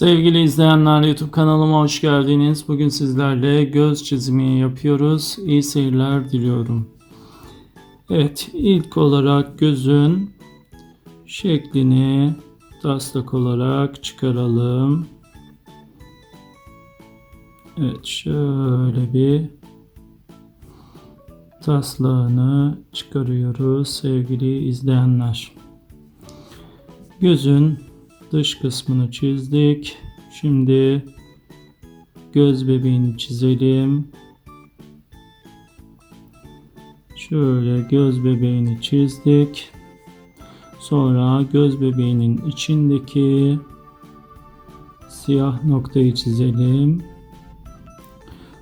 Sevgili izleyenler YouTube kanalıma hoş geldiniz. Bugün sizlerle göz çizimi yapıyoruz. İyi seyirler diliyorum. Evet ilk olarak gözün şeklini taslak olarak çıkaralım. Evet şöyle bir taslağını çıkarıyoruz sevgili izleyenler. Gözün dış kısmını çizdik. Şimdi göz bebeğini çizelim. Şöyle göz bebeğini çizdik. Sonra göz bebeğinin içindeki siyah noktayı çizelim.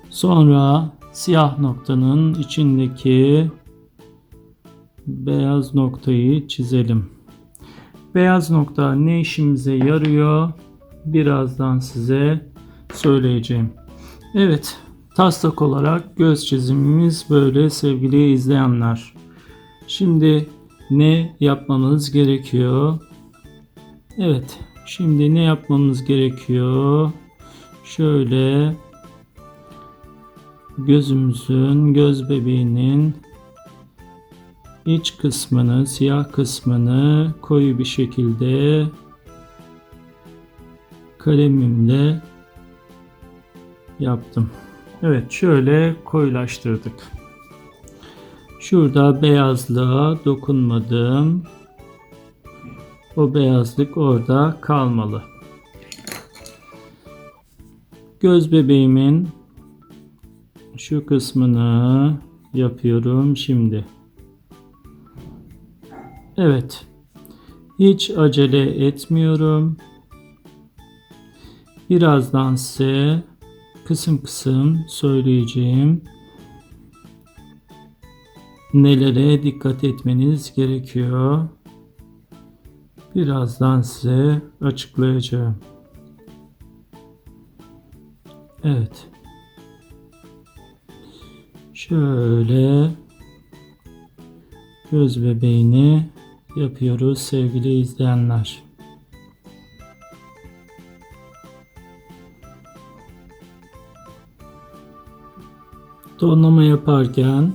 Sonra siyah noktanın içindeki beyaz noktayı çizelim. Beyaz nokta ne işimize yarıyor? Birazdan size söyleyeceğim. Evet, taslak olarak göz çizimimiz böyle sevgili izleyenler. Şimdi ne yapmamız gerekiyor? Evet, şimdi ne yapmamız gerekiyor? Şöyle gözümüzün, göz bebeğinin iç kısmını, siyah kısmını koyu bir şekilde kalemimle yaptım. Evet şöyle koyulaştırdık. Şurada beyazlığa dokunmadım. O beyazlık orada kalmalı. Göz bebeğimin şu kısmını yapıyorum şimdi. Evet. Hiç acele etmiyorum. Birazdan size kısım kısım söyleyeceğim. Nelere dikkat etmeniz gerekiyor. Birazdan size açıklayacağım. Evet. Şöyle göz bebeğini yapıyoruz sevgili izleyenler. Tonlama yaparken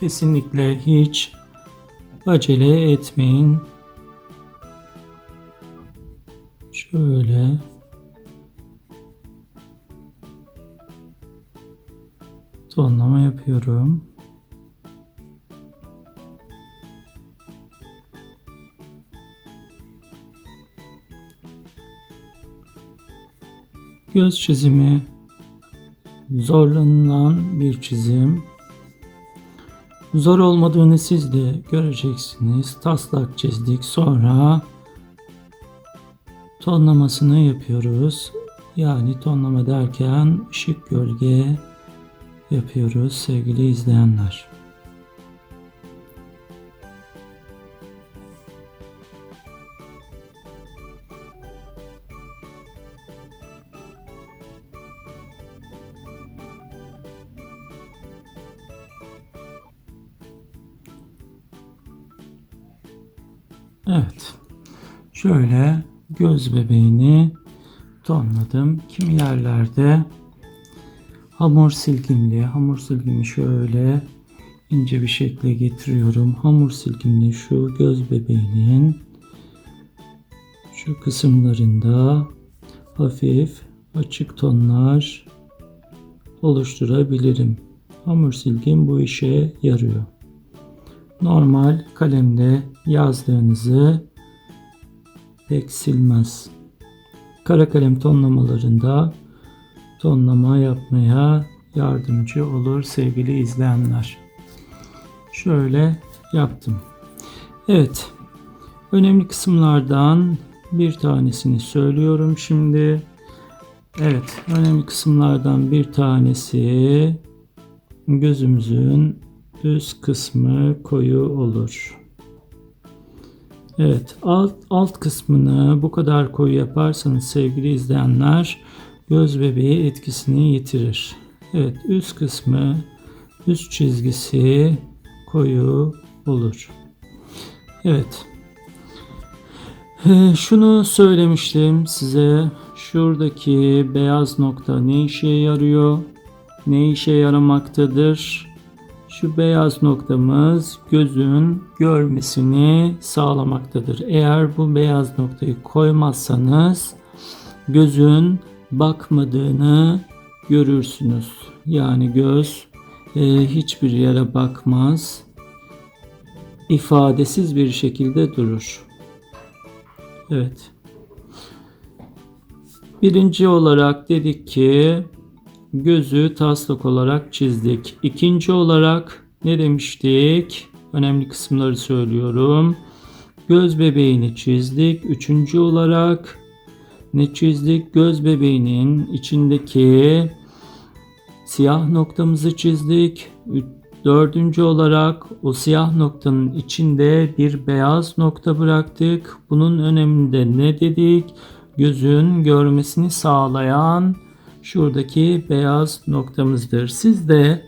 kesinlikle hiç acele etmeyin. Şöyle tonlama yapıyorum. Göz çizimi zorlanılan bir çizim. Zor olmadığını siz de göreceksiniz. Taslak çizdik sonra tonlamasını yapıyoruz. Yani tonlama derken ışık gölge yapıyoruz sevgili izleyenler. Evet. Şöyle göz bebeğini tonladım. Kimi yerlerde hamur silgimli, hamur silgimi şöyle ince bir şekilde getiriyorum. Hamur silgimli şu göz bebeğinin şu kısımlarında hafif açık tonlar oluşturabilirim. Hamur silgim bu işe yarıyor normal kalemle yazdığınızı pek silmez. Kara kalem tonlamalarında tonlama yapmaya yardımcı olur sevgili izleyenler. Şöyle yaptım. Evet. Önemli kısımlardan bir tanesini söylüyorum şimdi. Evet, önemli kısımlardan bir tanesi gözümüzün üst kısmı koyu olur. Evet alt, alt kısmını bu kadar koyu yaparsanız sevgili izleyenler göz bebeği etkisini yitirir. Evet üst kısmı üst çizgisi koyu olur. Evet. Ee, şunu söylemiştim size şuradaki beyaz nokta ne işe yarıyor? Ne işe yaramaktadır? Şu beyaz noktamız gözün görmesini sağlamaktadır. Eğer bu beyaz noktayı koymazsanız gözün bakmadığını görürsünüz. Yani göz e, hiçbir yere bakmaz. ifadesiz bir şekilde durur. Evet. Birinci olarak dedik ki gözü taslak olarak çizdik. İkinci olarak ne demiştik? Önemli kısımları söylüyorum. Göz bebeğini çizdik. Üçüncü olarak ne çizdik? Göz bebeğinin içindeki siyah noktamızı çizdik. Dördüncü olarak o siyah noktanın içinde bir beyaz nokta bıraktık. Bunun öneminde ne dedik? Gözün görmesini sağlayan şuradaki beyaz noktamızdır. Siz de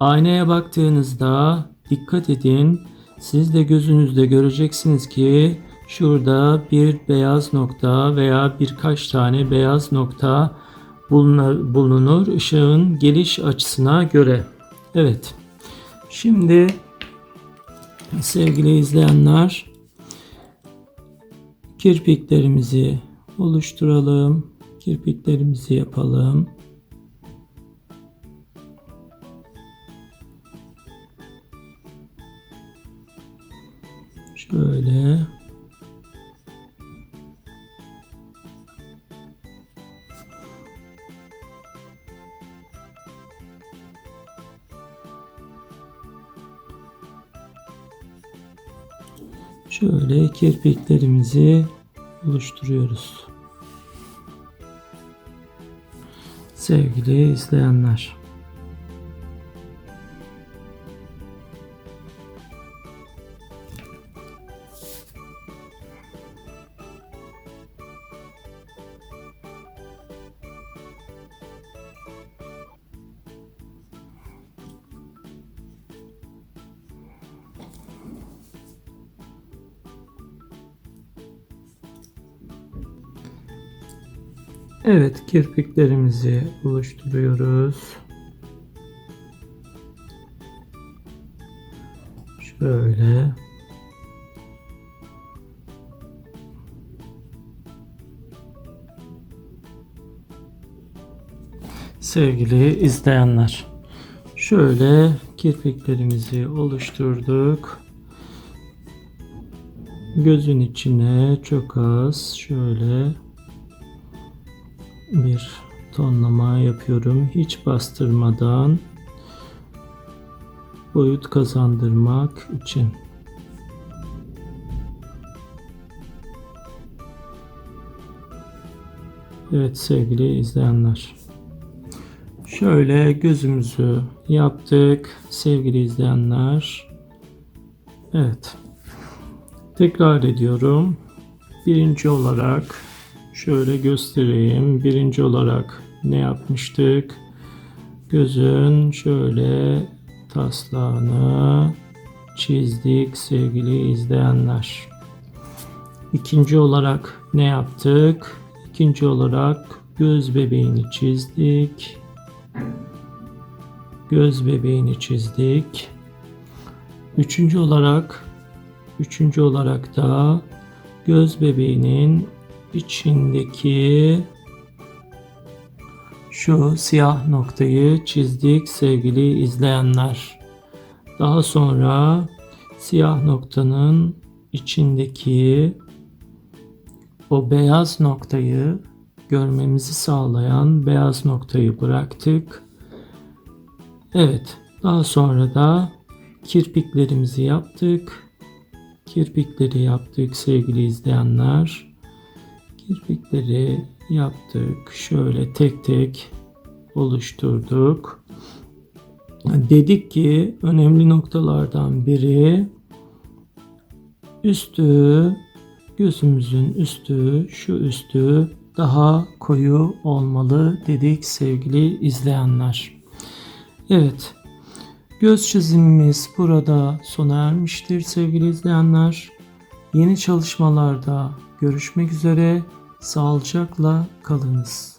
aynaya baktığınızda dikkat edin. Siz de gözünüzde göreceksiniz ki şurada bir beyaz nokta veya birkaç tane beyaz nokta bulunur, ışığın geliş açısına göre. Evet. Şimdi sevgili izleyenler kirpiklerimizi oluşturalım. Kirpiklerimizi yapalım. Şöyle. Şöyle kirpiklerimizi oluşturuyoruz. Sevgili izleyenler. Evet, kirpiklerimizi oluşturuyoruz. Şöyle. Sevgili izleyenler, şöyle kirpiklerimizi oluşturduk. Gözün içine çok az şöyle bir tonlama yapıyorum. Hiç bastırmadan boyut kazandırmak için. Evet sevgili izleyenler. Şöyle gözümüzü yaptık sevgili izleyenler. Evet. Tekrar ediyorum. Birinci olarak Şöyle göstereyim. Birinci olarak ne yapmıştık? Gözün şöyle taslağını çizdik sevgili izleyenler. İkinci olarak ne yaptık? İkinci olarak göz bebeğini çizdik. Göz bebeğini çizdik. Üçüncü olarak üçüncü olarak da göz bebeğinin içindeki şu siyah noktayı çizdik sevgili izleyenler. Daha sonra siyah noktanın içindeki o beyaz noktayı görmemizi sağlayan beyaz noktayı bıraktık. Evet, daha sonra da kirpiklerimizi yaptık. Kirpikleri yaptık sevgili izleyenler. Kirpikleri yaptık. Şöyle tek tek oluşturduk. Dedik ki önemli noktalardan biri üstü gözümüzün üstü şu üstü daha koyu olmalı dedik sevgili izleyenler. Evet. Göz çizimimiz burada sona ermiştir sevgili izleyenler. Yeni çalışmalarda görüşmek üzere. Sağlıcakla kalınız.